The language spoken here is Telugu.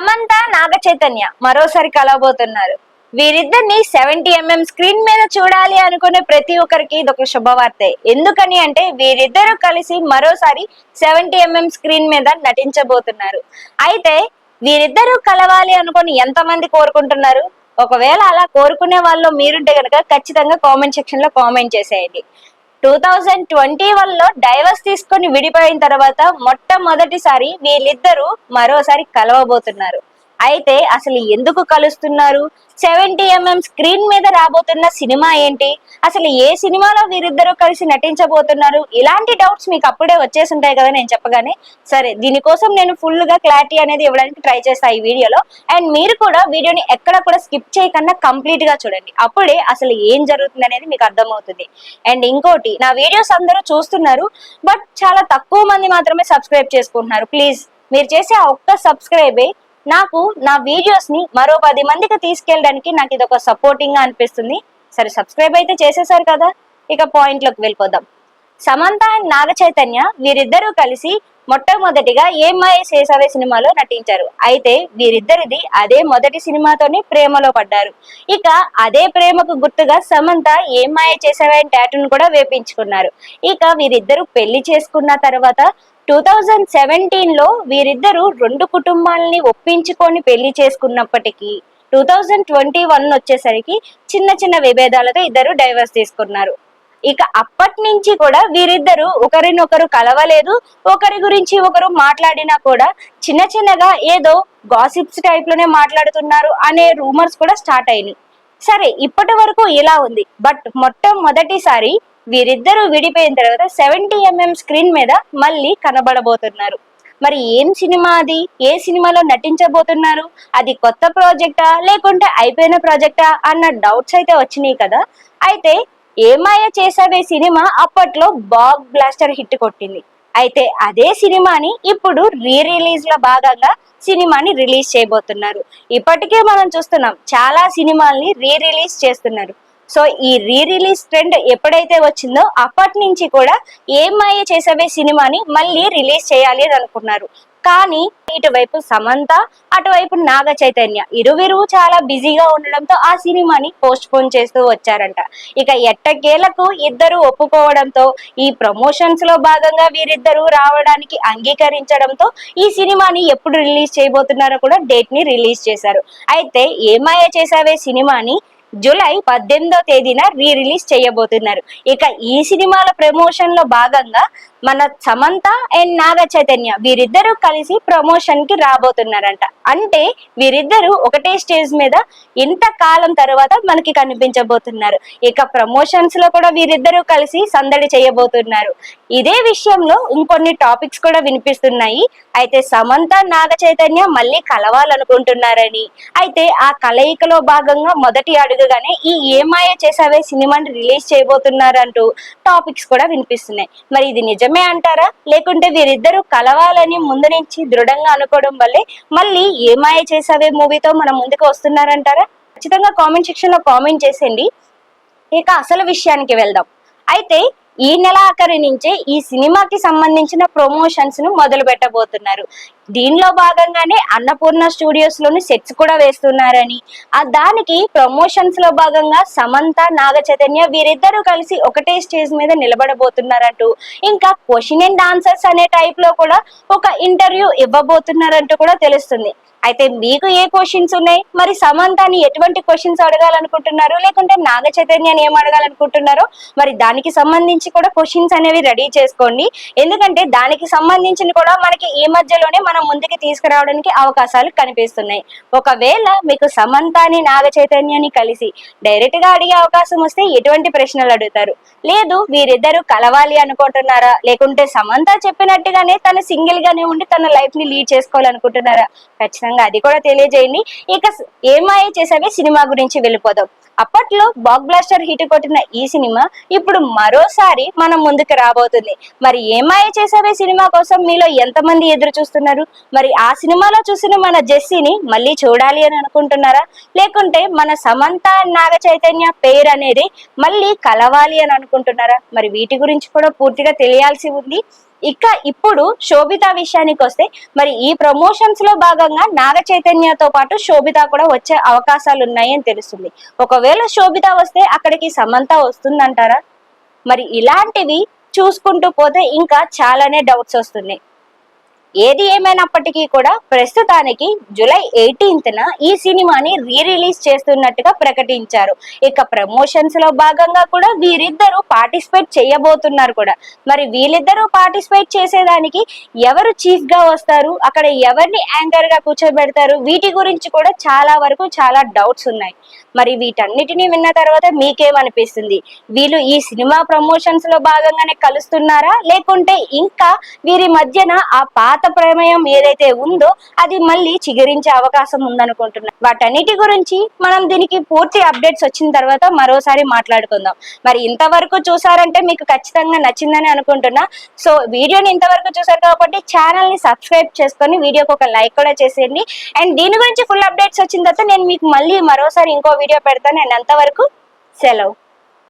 సమంత నాగ చైతన్య మరోసారి కలవబోతున్నారు. వీరిద్దరిని సెవెంటీ ఎంఎం స్క్రీన్ మీద చూడాలి అనుకునే ప్రతి ఒక్కరికి ఇది ఒక శుభవార్తే. ఎందుకని అంటే వీరిద్దరూ కలిసి మరోసారి సెవెంటీ ఎంఎం స్క్రీన్ మీద నటించబోతున్నారు. అయితే వీరిద్దరూ కలవాలి అనుకుని ఎంతమంది కోరుకుంటున్నారు? ఒకవేళ అలా కోరుకునే వాళ్ళు మీరుంటే కనుక ఖచ్చితంగా కామెంట్ సెక్షన్లో కామెంట్ చేసేయండి. టూ థౌజండ్ ట్వంటీ వన్లో డైవర్స్ తీసుకొని విడిపోయిన తర్వాత మొట్టమొదటిసారి వీళ్ళిద్దరూ మరోసారి కలవబోతున్నారు. అయితే అసలు ఎందుకు కలుస్తున్నారు? సెవెంటీ ఎంఎం స్క్రీన్ మీద రాబోతున్న సినిమా ఏంటి? అసలు ఏ సినిమాలో వీరిద్దరూ కలిసి నటించబోతున్నారు? ఇలాంటి డౌట్స్ మీకు అప్పుడే వచ్చేసి కదా నేను చెప్పగానే. సరే దీనికోసం నేను ఫుల్గా క్లారిటీ అనేది ఇవ్వడానికి ట్రై చేస్తాను ఈ వీడియోలో. అండ్ మీరు కూడా వీడియోని ఎక్కడ కూడా స్కిప్ చేయకుండా కంప్లీట్గా చూడండి. అప్పుడే అసలు ఏం జరుగుతుంది అనేది మీకు అర్థమవుతుంది. అండ్ ఇంకోటి నా వీడియోస్ అందరూ చూస్తున్నారు బట్ చాలా తక్కువ మంది మాత్రమే సబ్స్క్రైబ్ చేసుకుంటున్నారు. ప్లీజ్ మీరు చేసే ఒక్క సబ్స్క్రైబే నాకు నా వీడియోస్ని మరో పది మందికి తీసుకెళ్ళడానికి నాకు ఇది ఒక సపోర్టింగ్గా అనిపిస్తుంది. సరే సబ్స్క్రైబ్ అయితే చేసేసారు కదా? ఇక పాయింట్లోకి వెళ్ళిపోదాం. సమంత అండ్ నాగ చైతన్య వీరిద్దరూ కలిసి మొట్టమొదటిగా ఏమ్మాయ చేసావే సినిమాలో నటించారు. అయితే వీరిద్దరిది అదే మొదటి సినిమాతోనే ప్రేమలో పడ్డారు. ఇక అదే ప్రేమకు గుర్తుగా సమంత ఏమాయ చేశావే అని కూడా వేపించుకున్నారు. ఇక వీరిద్దరూ పెళ్ళి చేసుకున్న తర్వాత టూ థౌజండ్ సెవెంటీన్లో వీరిద్దరూ రెండు కుటుంబాలని ఒప్పించుకొని పెళ్ళి చేసుకున్నప్పటికీ టూ థౌజండ్ ట్వంటీ వన్ వచ్చేసరికి చిన్న చిన్న విభేదాలతో ఇద్దరు డైవర్స్ తీసుకున్నారు. ఇక అప్పటి నుంచి కూడా వీరిద్దరు ఒకరినొకరు కలవలేదు ఒకరి గురించి ఒకరు మాట్లాడినా కూడా చిన్న చిన్నగా ఏదో గాసిప్స్ టైప్లోనే మాట్లాడుతున్నారు అనే రూమర్స్ కూడా స్టార్ట్ అయినాయి. సరే ఇప్పటి వరకు ఇలా ఉంది. బట్ మొట్టమొదటిసారి వీరిద్దరూ విడిపోయిన తర్వాత సెవెంటీ ఎంఎం స్క్రీన్ మీద మళ్ళీ కనబడబోతున్నారు. మరి ఏం సినిమా అది? ఏ సినిమాలో నటించబోతున్నారు? అది కొత్త ప్రాజెక్టా లేకుంటే అయిపోయిన ప్రాజెక్టా అన్న డౌట్స్ అయితే వచ్చినాయి కదా. అయితే ఏమాయ చేసావే సినిమా? అప్పట్లో బాగ్ బ్లాస్టర్ హిట్ కొట్టింది. అయితే అదే సినిమాని ఇప్పుడు రీ రిలీజ్లో భాగంగా సినిమాని రిలీజ్ చేయబోతున్నారు. ఇప్పటికే మనం చూస్తున్నాం చాలా సినిమాల్ని రీ రిలీజ్ చేస్తున్నారు. సో ఈ రీ రిలీజ్ ట్రెండ్ ఎప్పుడైతే వచ్చిందో అప్పటి నుంచి కూడా ఏమాయ చేసవే సినిమాని మళ్ళీ రిలీజ్ చేయాలి అని అనుకున్నారు. కానీ ఇటువైపు సమంత అటువైపు నాగ చైతన్య. ఇరువిరు చాలా బిజీగా ఉండడంతో ఆ సినిమాని పోస్ట్ పోన్ చేస్తూ వచ్చారంట. ఇక ఎట్టకేలకు ఇద్దరు ఒప్పుకోవడంతో ఈ ప్రమోషన్స్లో భాగంగా వీరిద్దరూ రావడానికి అంగీకరించడంతో ఈ సినిమాని ఎప్పుడు రిలీజ్ చేయబోతున్నారో కూడా డేట్ని రిలీజ్ చేశారు. అయితే ఏమాయ చేసావే సినిమాని? జూలై పద్దెనిమిదో తేదీన రీ రిలీజ్ చేయబోతున్నారు. ఇక ఈ సినిమాల ప్రమోషన్లో భాగంగా మన సమంత అండ్ నాగ చైతన్య వీరిద్దరూ కలిసి ప్రమోషన్కి రాబోతున్నారంట. అంటే వీరిద్దరూ ఒకటే స్టేజ్ మీద ఇంత కాలం తర్వాత మనకి కనిపించబోతున్నారు. ఇక ప్రమోషన్స్లో కూడా వీరిద్దరూ కలిసి సందడి చేయబోతున్నారు. ఇదే విషయంలో ఇంకొన్ని టాపిక్స్ కూడా వినిపిస్తున్నాయి. అయితే సమంత నాగ చైతన్య మళ్ళీ కలవాలనుకుంటున్నారని. అయితే ఆ కలయికలో భాగంగా మొదటి అడుగుగానే ఈ ఏమాయ చేసావే సినిమాని రిలీజ్ చేయబోతున్నారంటూ టాపిక్స్ కూడా వినిపిస్తున్నాయి. మరి ఇది నిజమే అంటారా? లేకుంటే వీరిద్దరూ కలవాలని ముందు నుంచి దృఢంగా అనుకోవడం వల్లే మళ్ళీ ఏమాయ చేసావే మూవీతో మన ముందుకు వస్తున్నారంటారా? ఖచ్చితంగా కామెంట్ సెక్షన్లో కామెంట్ చేసేయండి. ఇక అసలు విషయానికి వెళ్దాం. అయితే ఈ నెల ఆఖరి నుంచే ఈ సినిమాకి సంబంధించిన ప్రమోషన్స్ను మొదలు పెట్టబోతున్నారు. దీనిలో భాగంగానే అన్నపూర్ణ స్టూడియోస్లోని సెట్స్ కూడా వేస్తున్నారని. ఆ దానికి ప్రమోషన్స్లో భాగంగా సమంత నాగ చైతన్య వీరిద్దరూ కలిసి ఒకటే స్టేజ్ మీద నిలబడబోతున్నారంటూ. ఇంకా క్వశ్చన్ అండ్ ఆన్సర్స్ అనే టైప్లో కూడా ఒక ఇంటర్వ్యూ ఇవ్వబోతున్నారంటూ కూడా తెలుస్తుంది. అయితే మీకు ఏ క్వశ్చన్స్ ఉన్నాయి? మరి సమంతాని ఎటువంటి క్వశ్చన్స్ అడగాలనుకుంటున్నారు? లేకుంటే నాగ చైతన్యాన్ని ఏం అడగాలనుకుంటున్నారో? మరి దానికి సంబంధించి కూడా క్వశ్చన్స్ అనేవి రెడీ చేసుకోండి. ఎందుకంటే దానికి సంబంధించిన కూడా మనకి ఈ మధ్యలోనే మనం ముందుకు తీసుకురావడానికి అవకాశాలు కనిపిస్తున్నాయి. ఒకవేళ మీకు సమంతాని నాగ చైతన్యాన్ని కలిసి డైరెక్ట్గా అడిగే అవకాశం వస్తే ఎటువంటి ప్రశ్నలు అడుగుతారు? లేదు వీరిద్దరూ కలవాలి అనుకుంటున్నారా? లేకుంటే సమంత చెప్పినట్టుగానే తను సింగిల్ గానే ఉండి తన లైఫ్ని లీడ్ చేసుకోవాలనుకుంటున్నారా? ఖచ్చితంగా అది కూడా తెలియజేయండి. ఇక ఏమాయ చేసావే సినిమా గురించి వెళ్ళిపోదాం. అప్పట్లో బాగ్ బ్లాస్టర్ హిట్ కొట్టిన ఈ సినిమా ఇప్పుడు మరోసారి మనం ముందుకు రాబోతుంది. మరి ఏమాయ చేసావే సినిమా కోసం? మీలో ఎంతమంది ఎదురు చూస్తున్నారు? మరి ఆ సినిమాలో చూసిన మన జెస్సీని మళ్ళీ చూడాలి అని అనుకుంటున్నారా? లేకుంటే మన సమంత నాగ చైతన్య పేరు అనేది మళ్ళీ కలవాలి అని అనుకుంటున్నారా? మరి వీటి గురించి కూడా పూర్తిగా తెలియాల్సి ఉంది. ఇక ఇప్పుడు శోభిత విషయానికి వస్తే మరి ఈ ప్రమోషన్స్లో భాగంగా నాగ చైతన్యతో పాటు శోభిత కూడా వచ్చే అవకాశాలు ఉన్నాయని తెలుస్తుంది. ఒకవేళ శోభిత వస్తే అక్కడికి సమంత వస్తుందంటారా? మరి ఇలాంటివి చూసుకుంటూ పోతే ఇంకా చాలానే డౌట్స్ వస్తున్నాయి. ఏది ఏమైనప్పటికీ కూడా ప్రస్తుతానికి జూలై ఎయిటీన్త్ న ఈ సినిమాని రీ రిలీజ్ చేస్తున్నట్టుగా ప్రకటించారు. ఇక ప్రమోషన్స్లో భాగంగా కూడా వీరిద్దరూ పార్టిసిపేట్ చేయబోతున్నారు కూడా. మరి వీళ్ళిద్దరూ పార్టిసిపేట్ చేసేదానికి ఎవరు చీఫ్గా వస్తారు? అక్కడ ఎవరిని యాంకర్గా కూర్చోబెడతారు? వీటి గురించి కూడా చాలా వరకు చాలా డౌట్స్ ఉన్నాయి. మరి వీటన్నిటిని విన్న తర్వాత మీకేమనిపిస్తుంది? వీళ్ళు ఈ సినిమా ప్రమోషన్స్లో భాగంగానే కలుస్తున్నారా? లేకుంటే ఇంకా వీరి మధ్యన ఆ పాత ప్రమేయం ఏదైతే ఉందో అది మళ్ళీ చిగురించే అవకాశం ఉందనుకుంటున్నా. వాటన్నిటి గురించి మనం దీనికి పూర్తి అప్డేట్స్ వచ్చిన తర్వాత మరోసారి మాట్లాడుకుందాం. మరి ఇంతవరకు చూసారంటే మీకు ఖచ్చితంగా నచ్చిందని అనుకుంటున్నా. సో వీడియోని ఇంతవరకు చూసారు కాబట్టి ఛానల్ని సబ్స్క్రైబ్ చేసుకొని వీడియోకి ఒక లైక్ కూడా చేసేయండి. అండ్ దీని గురించి ఫుల్ అప్డేట్స్ వచ్చిన తర్వాత నేను మీకు మళ్ళీ మరోసారి ఇంకో వీడియో పెడతాను. అండ్ అంతవరకు సెలవు.